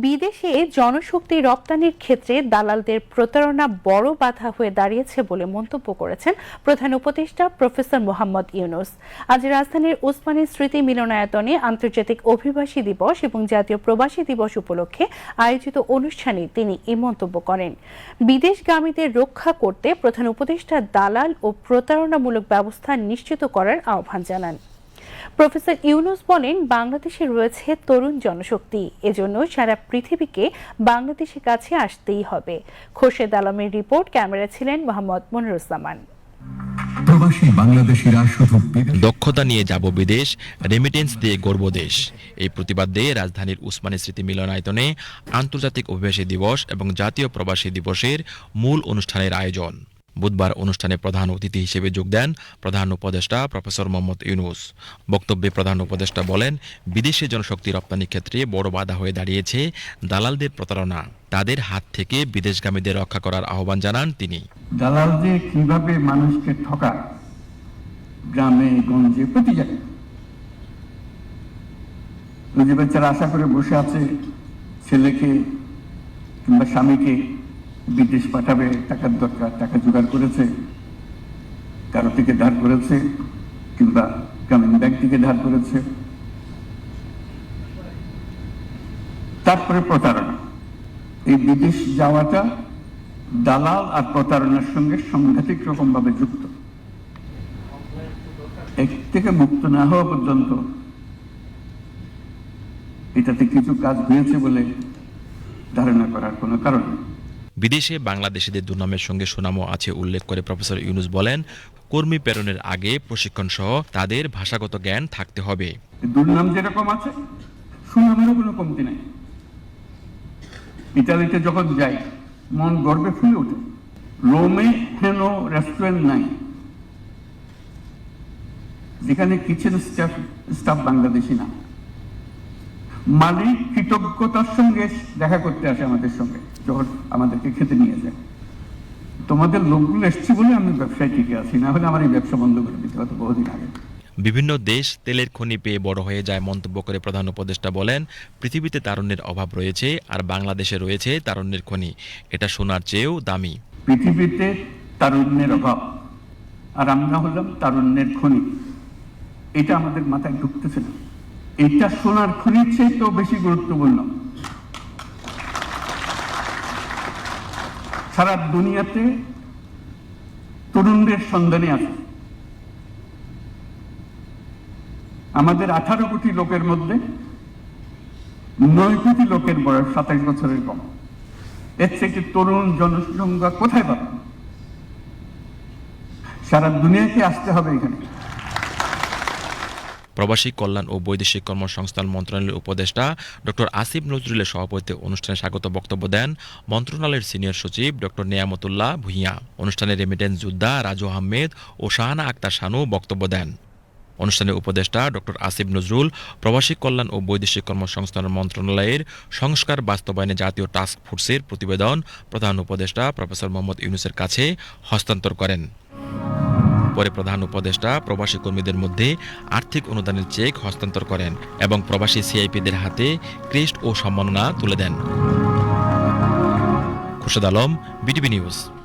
বিদেশে জনশক্তি রপ্তানির ক্ষেত্রে দালালদের প্রতারণা বড় বাধা হয়ে দাঁড়িয়েছে বলে মন্তব্য করেছেন প্রধান উপদেষ্টা প্রফেসর মোহাম্মদ ইউনুস। আজ রাজধানীর উসমানী স্মৃতি মিলনায়তনে আন্তর্জাতিক অভিবাসী দিবস এবং জাতীয় প্রবাসী দিবস উপলক্ষে আয়োজিত অনুষ্ঠানে তিনি এই মন্তব্য করেন। বিদেশগামীদের রক্ষা করতে প্রধান উপদেষ্টা দালাল ও প্রতারণামূলক ব্যবস্থা নিশ্চিত করার আহ্বান জানান। প্রফেসর ইউনুস বলেন বাংলাদেশে রয়েছে তরুণ জনশক্তি। এজন্য সারা পৃথিবীকে বাংলাদেশের কাছে আসতেই হবে। খোরশেদ আলমের রিপোর্ট ক্যামেরা ছিলেন মোহাম্মদ মনিরুজ্জামান। প্রবাসী বাংলাদেশিরা শুধু দক্ষতা নিয়ে যাব বিদেশ রেমিটেন্স দিয়ে গর্ব দেশ। এই প্রতিবাদ দিয়ে রাজধানীর উসমানী স্মৃতি মিলনায়তনে আন্তর্জাতিক অভিবাসী দিবস এবং জাতীয় প্রবাসী দিবসের মূল অনুষ্ঠানের আয়োজন। বুধবার অনুষ্ঠানে প্রধান অতিথি হিসেবে যোগ দেন প্রধান উপদেষ্টা প্রফেসর মোহাম্মদ ইউনুস। বক্তব্যে প্রধান উপদেষ্টা বলেন, বিদেশে জনশক্তি রপ্তানি ক্ষেত্রে বড় বাধা হয়ে দাঁড়িয়েছে দালালদের প্রতারণা। তাদের হাত থেকে বিদেশগামীদের রক্ষা করার আহ্বান জানান তিনি। দালাল যে কীভাবে মানুষকে গ্রামে, গঞ্জে প্রতি জায়গায় আশা করে বসে আছে ছেলেকে কিংবা স্বামীকে বিদেশ পাঠাবে, টাকার দরকার, টাকা জোগাড় করেছে, কারও থেকে ধার করেছে, কিংবা গ্রামীণ ব্যাংক থেকে ধার করেছে। তারপরে প্রতারণা। এই বিদেশ যাওয়াটা দালাল আর প্রতারণার সঙ্গে সাংঘাতিক রকম ভাবে যুক্ত। এক থেকে মুক্ত না হওয়া পর্যন্ত এটাতে কিছু কাজ হয়েছে বলে ধারণা করার কোনো কারণ নেই। বিদেশে বাংলাদেশিদের দুর্নামের সঙ্গে সুনামও আছে উল্লেখ করে প্রফেসর ইউনুস বলেন, কর্মী প্রেরণের আগে প্রশিক্ষণ সহ তাদের ভাষাগত জ্ঞান থাকতে হবে। দুর্নাম যেরকম আছে সুনামেরও কোনো কমতি নাই। ইতালিতে যখন যাই মন গর্বে ফুলে ওঠে। রোমে হেন রেস্টুরেন্ট নাই। যেখানে কিচেন স্টাফ স্টাফ বাংলাদেশি না। মালিক কৃতজ্ঞতার সঙ্গে দেখা করতে আসে আমাদের সঙ্গে যখন আমাদেরকে খেতে নিয়ে যায়। তোমাদের লোকগুলো এসছে বলে আমি ব্যবসায় টিকে আছি না হলে আমার এই ব্যবসা বন্ধ করে দিতে হতো বহুদিন আগে। বিভিন্ন দেশ তেলের খনি পেয়ে বড় হয়ে যায় মন্তব্য করে প্রধান উপদেষ্টা বলেন পৃথিবীতে তারুণ্যের অভাব রয়েছে আর বাংলাদেশে রয়েছে তারুণ্যের খনি। এটা সোনার চেয়েও দামি। পৃথিবীতে তারুণ্যের অভাব আর আমরা হলাম তারুণ্যের খনি। এটা আমাদের মাথায় ঢুকতেছে না। এটা সোনার খনির চেয়ে তো বেশি গুরুত্বপূর্ণ। সারা দুনিয়াতে তরুণদের সন্ধানে আছে। আমাদের আঠারো কোটি লোকের মধ্যে নয় কোটি লোকের বয়স সাতাইশ বছরের কম। এর থেকে তরুণ জনসংখ্যা কোথায় পাবে? সারা দুনিয়াকে আসতে হবে এখানে। প্রবাসী কল্যাণ ও বৈদেশিক কর্মসংস্থান মন্ত্রণালয়ের উপদেষ্টা ডক্টর আসিফ নজরুলের সভাপতিত্বে অনুষ্ঠানে স্বাগত বক্তব্য দেন মন্ত্রণালয়ের সিনিয়র সচিব ডক্টর নেয়ামতুল্লাহ ভূঁইয়া। অনুষ্ঠানে রেমিটেন্স যোদ্ধা রাজু আহমেদ ও শাহানা আক্তার শানু বক্তব্য দেন। অনুষ্ঠানে উপদেষ্টা ডক্টর আসিফ নজরুল প্রবাসী কল্যাণ ও বৈদেশিক কর্মসংস্থান মন্ত্রণালয়ের সংস্কার বাস্তবায়নে জাতীয় টাস্ক ফোর্সের প্রতিবেদন প্রধান উপদেষ্টা প্রফেসর মোহাম্মদ ইউনুসের কাছে হস্তান্তর করেন। পরে প্রধান উপদেষ্টা, প্রবাসী কর্মীদের মধ্যে আর্থিক অনুদানের চেক হস্তান্তর করেন এবং প্রবাসী সিআইপিদের হাতে ক্রেস্ট ও সম্মাননা তুলে দেন। Khurshed Alam, BTV news.